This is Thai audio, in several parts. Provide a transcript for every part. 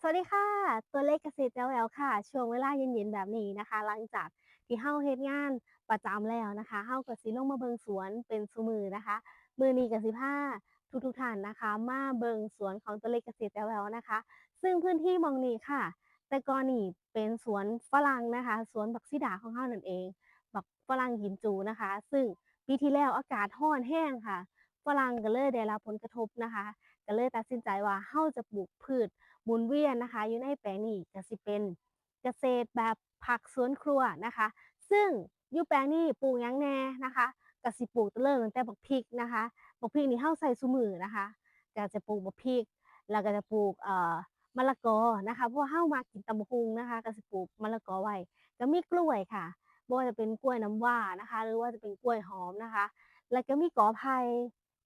สวัสดีค่ะ ตัวเลขเกษตรแจ๋วแหววค่ะ ช่วงเวลาเย็นๆแบบนี้นะคะ หลังจากที่เฮาเฮ็ดงานประจำแล้วนะคะเฮาก็สิลงมาเบิงสวนเป็นซุมือนะคะ มือนี้ก็สิพาทุกๆท่านนะคะ มาเบิงสวนของตัวเลขเกษตรแจ๋วแหววนะคะ ซึ่งพื้นที่มองนี้ค่ะ แต่ก่อนนี่เป็นสวนฝรั่งนะคะ สวนบักซิดาของเฮานั่นเองบักฝรั่งกิมจูนะคะ ซึ่งปีที่แล้วอากาศร้อนแรงค่ะฝรั่งก็เลยได้รับผลกระทบนะคะก็เลยตัดสินใจว่าเฮาจะปลูกพืช หมุนเวียนนะคะอยู่ในแปลงนี้ก็สิเป็นเกษตรแบบผักสวนครัวนะคะ ซึ่งอยู่แปลงนี้ปลูกยังแหน่นะคะก็สิปลูกเริ่มตั้งแต่บักพริกนะคะบักพริกนี่เฮาใส่ซุมื้อนะคะก็จะปลูกบักพริกแล้วก็จะปลูกเอ่อมะละกอนะคะเพราะว่าเฮามักกินตำบักหุ่งนะคะก็สิปลูกมะละกอไว้ก็มีกล้วยค่ะบ่ว่าจะเป็นกล้วยน้ำว้านะคะ หรือว่าจะเป็นกล้วยหอมนะคะ แล้วก็มีกอไผ่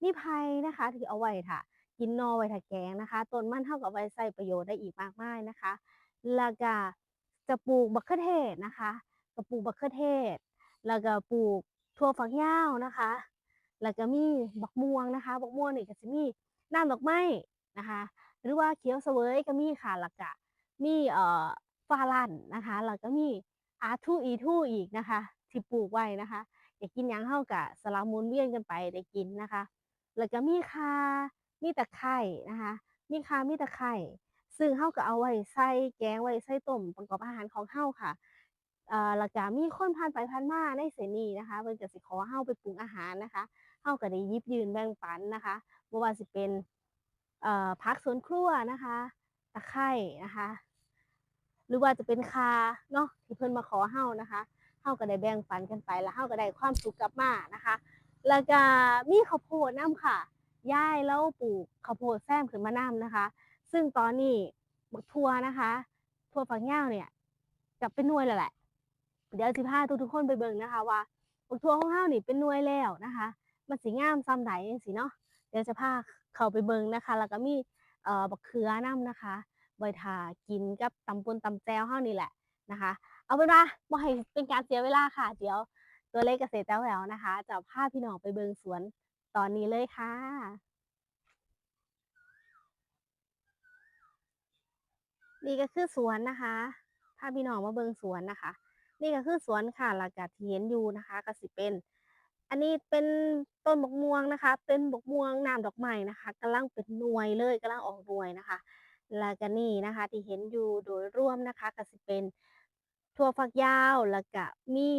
มีไผ่นะคะที่เอาไว้ท่า กินนอไว้ท่าแกงนะคะต้นมันเฮาก็เอาไว้ใช้ประโยชน์ได้อีกมากมายนะคะแล้วก็จะปลูกบักเขือเทศนะคะก็ปลูกบักเขือเทศ แล้วก็ปลูกถั่วฝักยาวนะคะ แล้วก็มีบักม่วงนะคะบักม่วงนี่ก็สิมีน้ำดอกไม้นะคะ หรือว่าเขียวเสวยก็มีค่ะแล้วก็มีเอ่อฟาลันนะคะแล้วก็มีอาทูอีทูอีกนะคะที่ปลูกไว้นะคะอยากกินยังเฮาก็สลับมุนเวียนกันไปได้กินนะคะ แล้วก็มีข่า มีตะไคร้นะคะ มีขามีตะไคร้ซึ่งเฮาก็เอาไว้ใส่แกงไว้ใส่ต้มประกอบอาหารของเฮาค่ะเอ่อแล้วก็มีคนผ่านไปผ่านมาในเสนีนะคะเพิ่นก็สิขอเฮาไปปรุงอาหารนะคะเฮาก็ได้ยิบยืนแบ่งปันนะคะบ่ว่าสิเป็นเอ่อผักสวนครัวนะคะตะไคร้นะคะ หรือว่าจะเป็นขาเนาะที่เพิ่นมาขอเฮานะคะเฮาก็ได้แบ่งปันกันไปแล้วเฮาก็ได้ความสุขกลับมานะคะ แล้วก็มีข้าวโพดนำค่ะ ยายเลาปลูกข้าวโพดแซมขึ้นมานำนะคะ ซึ่งตอนนี้บักถั่วนะคะถั่วฝักยาวเนี่ยก็เป็นหน่วยแล้วแหละ เดี๋ยวสิพาทุกๆคนไปเบิ่งนะคะ ว่าบักถั่วของเฮานี่เป็นหน่วยแล้วนะคะ มันสิงามส่ำใดจังซี้เนาะเดี๋ยวจะพาเข้าไปเบิ่งนะคะ แล้วก็มีเอ่อบักเขือน้ำนะคะไว้ท่ากินกับตำป่นตำแจวเฮานี่แหละนะคะ เอาเป็นว่าบ่ให้เป็นการเสียเวลาค่ะ เดี๋ยวตัวเลขเกษตรแจ๋วแหววนะคะจะพาพี่น้องไปเบิ่งสวน ตอนนี้เลยค่ะ นี่ก็คือสวนนะคะพาพี่น้องมาเบิงสวนนะคะ นี่ก็คือสวนค่ะแล้วก็ที่เห็นอยู่นะคะ ก็สิเป็น อันนี้เป็นต้นบกม่วงนะคะ เป็นบกม่วงน้ำดอกไม้นะคะกำลังเป็นหน่วยเลยกำลังออกหน่วยนะคะแล้วก็นี่นะคะ ที่เห็นอยู่โดยรวมนะคะก็สิเป็นถั่วฝักยาวแล้วก็มี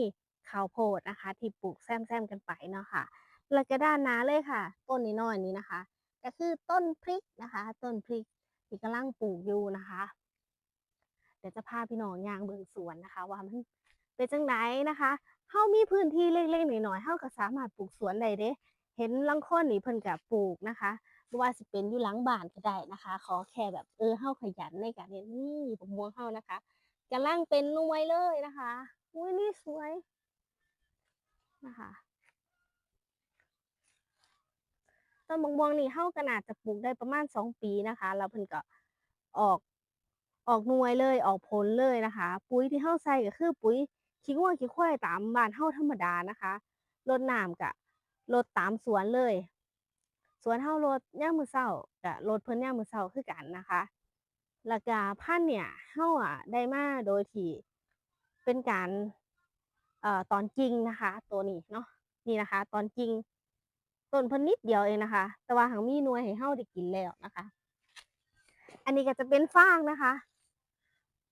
ข้าวโพดนะคะ ที่ปลูกแซมๆกันไปเนาะค่ะ แล้วก็ด้านหน้าเลยค่ะ ต้นนี้น้อยนี้นะคะ ก็คือต้นพริกนะคะ ต้นพริกที่กำลังปลูกอยู่นะคะ เดี๋ยวจะพาพี่น้องย่างเบิ่งสวนนะคะ ว่ามันเป็นจังไดนนะคะเฮามีพื้นที่เล็กๆหน้อยๆเฮาก็สามารถปลูกสวนได้เดะเห็นลางค้นนี่เพิ่นก็ปลูกนะคะบ่ว่าสิเป็นอยู่หลังบ้านก็ได้นะคะ ขอแค่แบบเออเฮาขยันในการเฮ็ดนี่บักม่วงเฮานะคะกำลังเป็นหน่วยเลยนะคะอุ๊ยนี่สวยนะคะ ต้นบักม่วงนี่เฮาก็น่าจะปลูกได้ประมาณ2ปีนะคะ แล้วเพิ่นก็ออกออกหน่วยเลยออกผลเลยนะคะ ปุ๋ยที่เฮาใส่ก็คือปุ๋ยขี้งัวขี้ควายตามบ้านเฮาธรรมดานะคะรดน้ำก็รดตามสวนเลย สวนเฮารดยามมือเช้าก็รดเพิ่นยามมือเช้าคือกันนะคะแล้วก็พันเนี่ยเฮาอะได้มาโดยที่เป็นการเอ่อตอนกิ่งนะคะ ตัวนี้เนาะนี่นะคะ ตอนกิ่ง ต้นเพิ่นนิดเดียวเองนะคะ แต่ว่าหั้นมีหน่วยให้เฮาได้กินแล้วนะคะ อันนี้ก็จะเป็นฟางนะคะ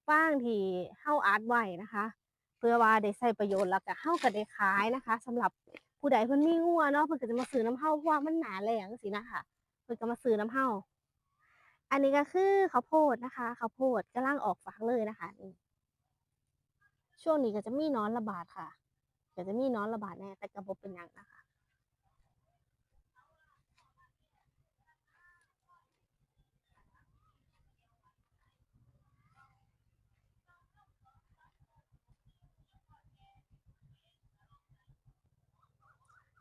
ฟางที่เฮาอัดไว้นะคะ เพื่อว่าได้ใช้ประโยชน์แล้วก็เฮาก็ได้ขายนะคะสำหรับผู้ใดเพิ่นมีงัวเนาะเพิ่นก็จะมาซื้อน้ำเฮาเพราะว่ามันหนาแล้งจังซี้นะคะเพิ่นก็มาซื้อน้ำเฮาอันนี้ก็คือข้าวโพดนะคะข้าวโพดกำลังออกฝักเลยนะคะนี่ช่วงนี้ก็จะมีหนอนระบาดค่ะก็จะมีหนอนระบาดแน่แต่ก็บ่เป็นหยังนะคะ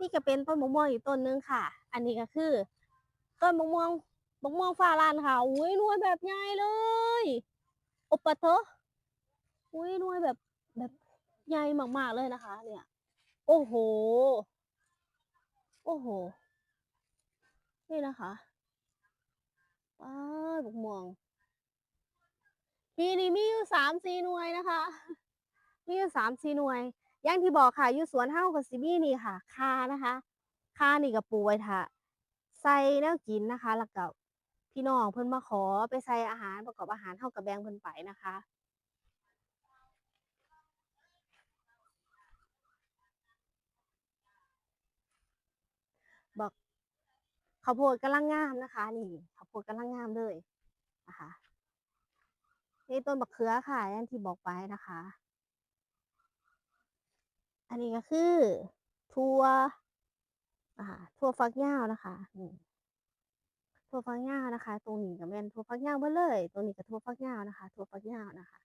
นี่ก็เป็นต้นมะม่วงอีกต้นหนึ่งค่ะ อันนี้ก็คือ ต้นมะม่วงมะม่วงฟ้าลั่นค่ะอุ๊ยหน่วยแบบใหญ่เลยอ้ปะโถอุ๊ยหน่วยแบบแบบใหญ่มากๆเลยนะคะ เนี่ย โอ้โฮโอ้โฮนี่นะคะป๊าดบักม่วงปีนี้มีอยู่สามสี่หน่วยนะคะ มีอยู่สามสี่หน่วย อย่างที่บอกค่ะอยู่สวนเฮากับซิมีนี่ค่ะคานะคะคานี่กับปูไว้ทะใส่แนวกินนะคะแล้วก็พี่น้องเพิ่นมาขอไปใส่อาหารประกอบอาหารเฮากับแบงเพิ่นไปนะคะบอกข้าวโพดกำลังงามนะคะ นี่ข้าวโพดกำลังงามเลยนะคะนี่ต้นบักเขือค่ะอย่างที่บอกไปนะคะ อันนี้ก็คือถั่วอ่าถั่วฟักยาวนะคะนี่ถั่วฟักยาวนะคะ ตรงนี้ก็แม่นถั่วฟักยาวเบิดเลย ตรงนี้ก็ถั่วฟักยาวนะคะถั่วฟักยาวนะคะ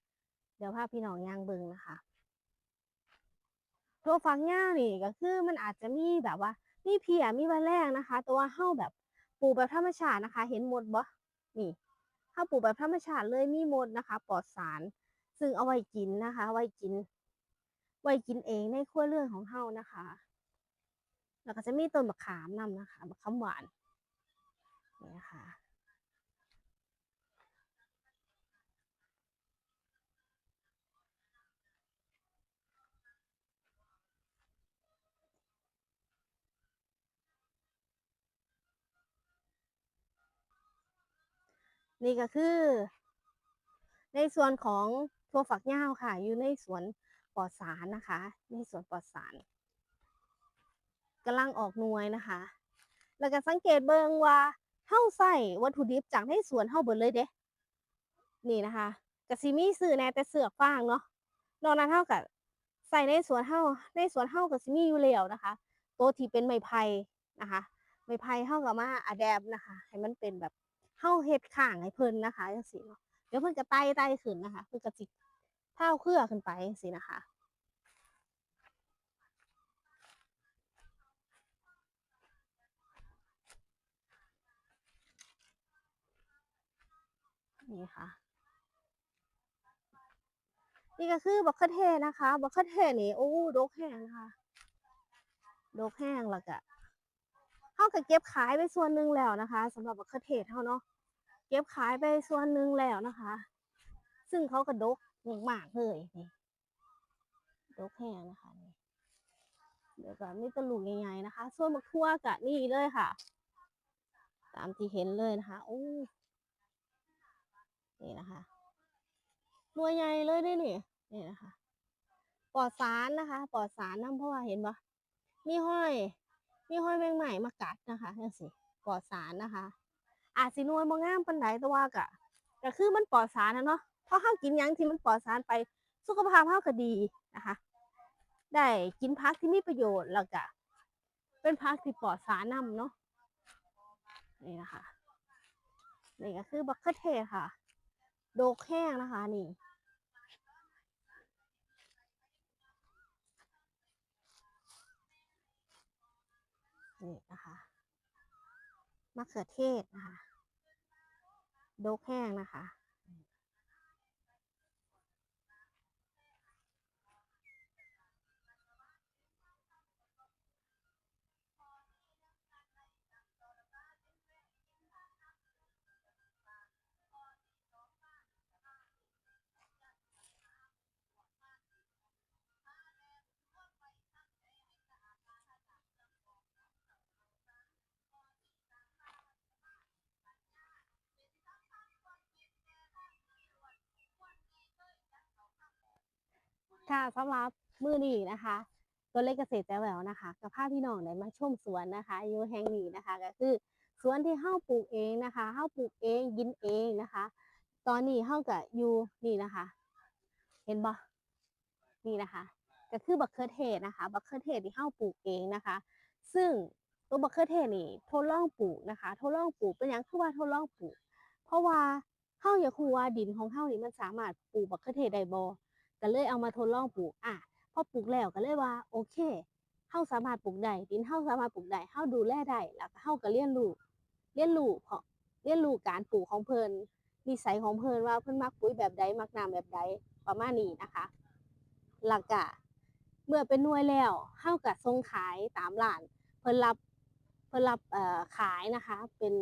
เดี๋ยวพาพี่น้องย่างเบิ่งนะคะถั่วฟักยาวนี่ก็คือมันอาจจะมีแบบว่ามีเพียมีแมลงนะคะแต่ว่าเฮาแบบปลูกแบบธรรมชาตินะคะ เห็นหมดบ่นี่เฮาปลูกแบบธรรมชาติเลยมีหมดนะคะ ปลอดสาร ซึ่งเอาไว้กินนะคะไว้กิน ไว้กินเองในครัวเรือนของเฮานะคะ แล้วก็จะมีต้นมะขามนำนะคะมะขามหวานนี่นะคะนี่ก็คือ ในส่วนของถั่วฝักยาวค่ะ อยู่ในสวน ปลอดสารนะคะในสวนปลอดสารกำลังออกหน่วยนะคะ แล้วก็สังเกตเบิงว่าเฮาใส่วัตถุดิบจากในสวนเฮาเบิดเลยเด้นี่นะคะกะซิมีซื้อแน่แต่เสือกฟางเนาะนอกนั้นเฮากับใส่ในสวนเฮาในสวนเฮากับซิมีอยู่แล้วนะคะตัวที่เป็นไม้ไผ่นะคะไม้ไผ่เฮากับมาอะแดปนะคะ ให้มันเป็นแบบเฮาเฮ็ดข้างให้เพิ่นนะคะจังซี่เนาะเดี๋ยวเพิ่นก็ไต่ไต่ขึ้นนะคะ เพิ่นก็สิ เท้าเครือขึ้นไปจังซี่นะคะ นี่ค่ะ นี่ก็คือบักเขือเทนะคะบักเขือเทนี่โอ้ดกแห้งนะคะดกแห้งแล้วก็เฮาก็เก็บขายไปส่วนหนึ่งแล้วนะคะสำหรับบักเขือเทศเฮาเนาะเก็บขายไปส่วนหนึ่งแล้วนะคะ ซึ่งเขาก็ดก มากๆเลยนี่ดกแห้งนะคะนี่เดี๋ยวก็มีแตลูกใหญ่ๆนะคะ ส่วนบักทั่วกะนี่เลยค่ะ ตามที่เห็นเลยนะคะโอ้นี่นะคะหน่วยใหญ่เลยด้นี่นี่นะคะปลอดสารนะคะปลอดสารน้ำเพราะว่าเห็นปะมีห้อย มีห้อยแมงใหม่มากัดนะคะนี่สิปลอดสารนะคะ อาจสิหน่วยบ่งามปานใดแต่ว่ากะก็คือมันปลอดสารนะเนาะ เพราะเฮากินยังที่มันปลอดสารไปสุขภาพเฮาก็ดีนะคะ ได้กินผักที่มีประโยชน์แล้วก็เป็นผักที่ปลอดสารนํเนาะนี่นะคะนี่ก็คือบักเขือเทศค่ะ โดกแห้งนะคะนี่นี่นะคะมะเขือเทศนะคะ โดกแห้งนะคะ ค่ะสำหรับมือนี้นะคะ ตัวเลขเกษตรแจ๋วแหววนะคะกับพาพี่น้องได้มาชมสวนนะคะอยู่แห่งนี้นะคะ ก็คือสวนที่เฮาปลูกเองนะคะเฮาปลูกเองกินเองนะคะ ตอนนี้เฮาก็อยู่นี่นะคะ เห็นบ่นี่นะคะ ก็คือบักเขือเทศนะคะบักเขือเทศที่เฮาปลูกเองนะคะ ซึ่งตัวบักเขือเทศนี่ทดลองปลูกนะคะทดลองปลูกเป็นหยังคือว่าทดลองปลูก เพราะว่าเฮาอยากรู้ว่าดินของเฮานี่มันสามารถปลูกบักเขือเทศได้บ่ ก็เลยเอามาทดลองปลูกอะพอปลูกแล้วก็เลยว่า โอเคเฮาสามารถปลูกได้ดินเฮาสามารถปลูกได้เฮาดูแลได้แล้วก็เฮาก็เรียนรู้เรียนรู้เพราะเรียนรู้การปลูกของเพิ่นนิสัยของเพิ่นว่าเพิ่นมักปุ๋ยแบบใดมักน้ำแบบใดประมาณนี้นะคะหลักก็เมื่อเป็นหน่วยแล้วเฮาก็ส่งขายตามร้าน เพิ่นรับเพิ่นรับเอ่อขายนะคะ เป็น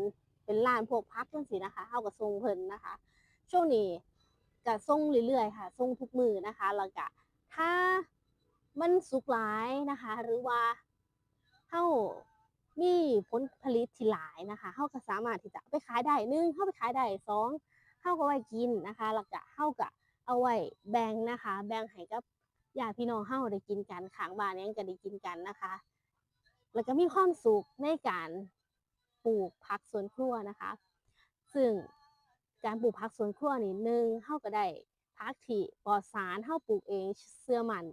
เป็นร้านพวกพักจังซี่นะคะเฮาก็ส่งเพิ่นนะคะ ช่วงนี้ ก็ส่งเรื่อยๆค่ะส่งทุกมือนะคะแล้วก็ถ้ามันสุกหลายนะคะ หรือว่าเฮามีผลผลิตที่หลายนะคะเฮาก็สามารถที่จะไปขายได้หนึ่งเฮาไปขายได้สองเฮาก็ไว้กินนะคะแล้วก็เฮาก็เอาไว้แบ่งนะคะ แบ่งให้กับญาติพี่น้องเฮาได้กินกันข้างบ้านยังก็ได้กินกันนะคะ แล้วก็มีความสุขในการปลูกผักสวนครัวนะคะ ซึ่ง การปลูกผักสวนครัวนี่หนึ่งเฮาก็ได้ผักที่ปลอดสารเฮาปลูกเองเชื่อมัน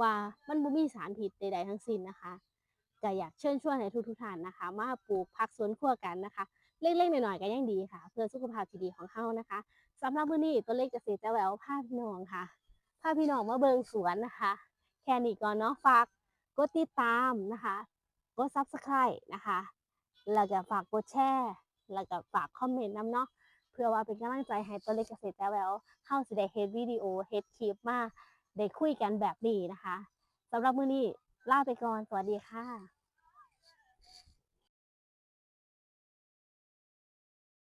ว่ามันบ่มีสารพิษใดๆทั้งสิ้นนะคะก็อยากเชิญชวนให้ทุกๆท่านนะคะ มาปลูกผักสวนครัวกันนะคะ เล็กๆหน่อยๆก็ยังดีค่ะ เพื่อสุขภาพที่ดีของเฮานะคะสำหรับมื้อนี้ตัวเลขเกษตรแจ้วแหววพาพี่น้องค่ะพาพี่น้องมาเบิงสวนนะคะ แค่นี้ก่อนเนาะฝากกดติดตามนะคะกด Subscribe นะคะ แล้วก็ฝากกดแชร์ แล้วก็ฝากคอมเมนต์นำเนาะ เพื่อว่าเป็นกำลังใจให้ตัวเล็กเกษตรแต่แววเฮาสิได้เฮดวิดีโอเฮดคลิปมาได้คุยกันแบบนี้นะคะสำหรับมื้อนี้ลาไปก่อนสวัสดีค่ะ